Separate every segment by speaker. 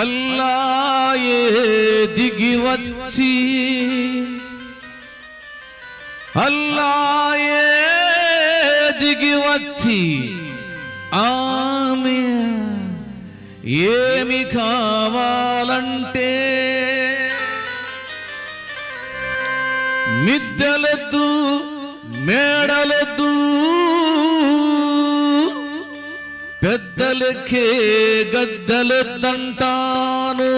Speaker 1: అల్లాయే దిగి వచ్చి. అల్లాయే దిగి వచ్చి. ఆమె ఏమి కావాలంటే. మిద్దెలొద్దు పెద్దలకే గద్దలొద్దంటాను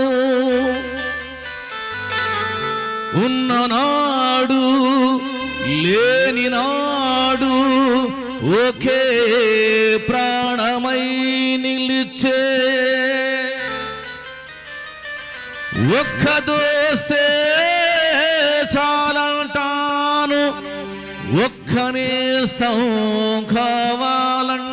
Speaker 1: ఉన్ననాడు లేని నాడు ఒకే ప్రాణమై నిలిచే. ఒక్క దోస్తే చాలంటాను. ఒక్కనే స్థం కావాలంట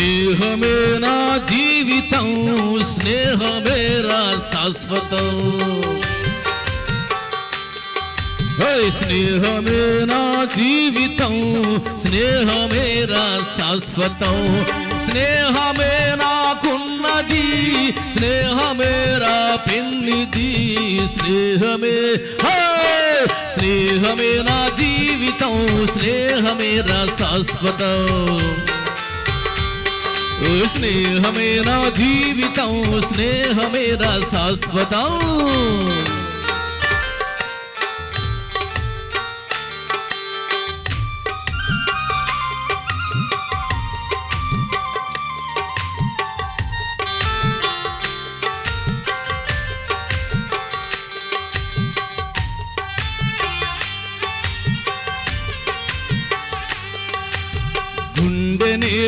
Speaker 1: స్నేహమే నా జీవితం స్నేహమే రా శాశ్వతం హే, స్నేహమే నా జీవితం స్నేహమే రా శాశ్వతం స్నేహమే నాకున్నది స్నేహమే రా పెన్నిది స్నేహమే హే, స్నేహమే నా జీవితం స్నేహమే రా శాశ్వతం ఓ స్నేహమే నా జీవితం స్నేహమే నా శాశ్వతం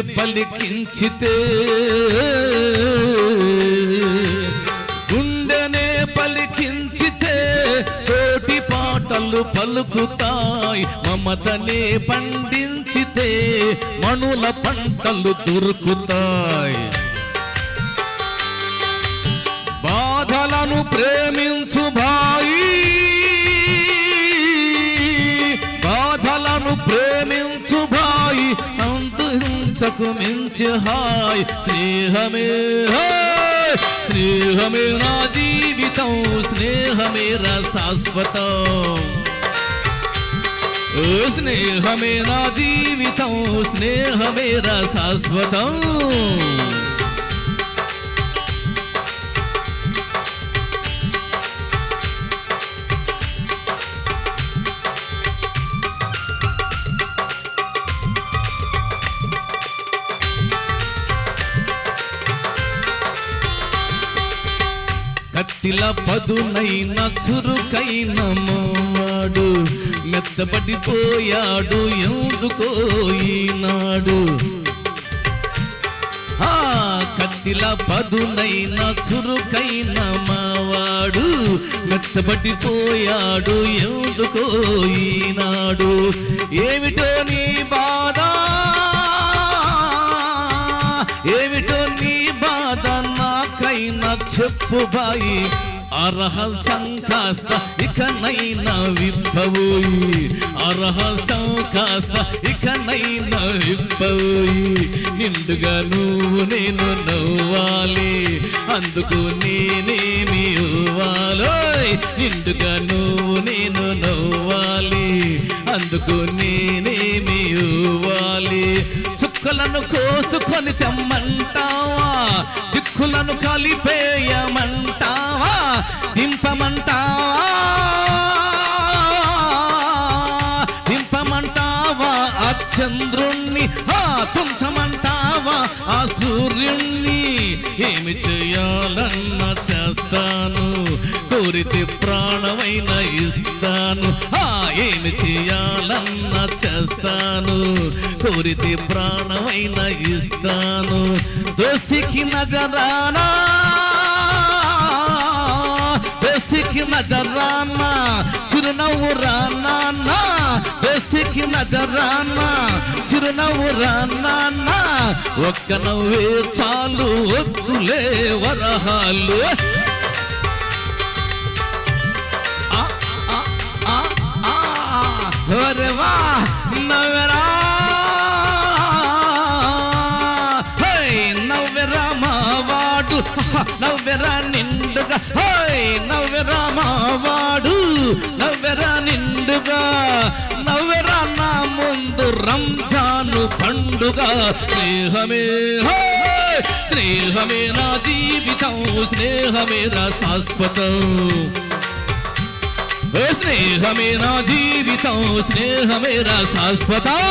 Speaker 1: పలికించితే గుండెనే పలికించితే కోటి పాటలు పలుకుతాయి మమతనే పండించితే మణుల పంటలు దొరుకుతాయి. బాధలను ప్రే అంతరించకు మించి హాయ్ స్నేహమే హాయ్ స్నేహమే నా జీవితం స్నేహమే రా శాశ్వతం ఓ స్నేహమే నా జీవితం స్నేహమే రా శాశ్వతం కత్తిల చురుకైన మాడు మెత్తబడిపోయాడు ఎందుకో ఈనాడు. కత్తిల పదునైన చురుకైన మావాడు మెత్తబడిపోయాడు ఎందుకో ఈనాడు. ఏమిటో నీ బాధ? ఏమిటో నీ నాకైనా చెప్పు బాయి. అర్హసం కాస్త ఇకనైనా విప్పబోయి. అర్హసం కాస్త ఇకనైనా విప్పబోయి. నిండుగా నువ్వు నేను నవ్వాలి. అందుకు నేనేమి ఇవ్వాలో. నిండుగా నువ్వు నేను నవ్వాలి. అందుకు నేనేమి ఇవ్వాలి. చుక్కలను కోసుకొని తెమ్మంటావా? దిక్కులను కలిపేయమంటావా? దింపమంటావా దింపమంటావా ఆ చంద్రుణ్ణి ఆ తుంచమంటావా? ఆ సూర్యుణ్ణి ఏమి చేయాలన్నా చేస్తాను? కోరితే ప్రాణమైన ఇస్తాను. ఆ ఏమి చేయాలన్నా చేస్తాను. కోరితే ప్రాణమైన ఇస్తాను. దోస్తికి నజరానా దోస్తికి నజరానా చిరునవ్వు రానా దోస్తికి నజరానా చిరునవ్వు రానా ఒక్క నవ్వే చాలు వద్దులే వరహాలు. మావాడు నవ్వెరా నిండుగా. హాయ్ నవ్వెరా మావాడు నవ్వెరా నిండుగా. నవ్వెరా నా ముందు రంజాను పండుగ. స్నేహమే హాయ్ స్నేహమే నా జీవితం. స్నేహమే నా శాశ్వతం. స్నేహమే నా జీవితం. స్నేహమే నా శాశ్వతం.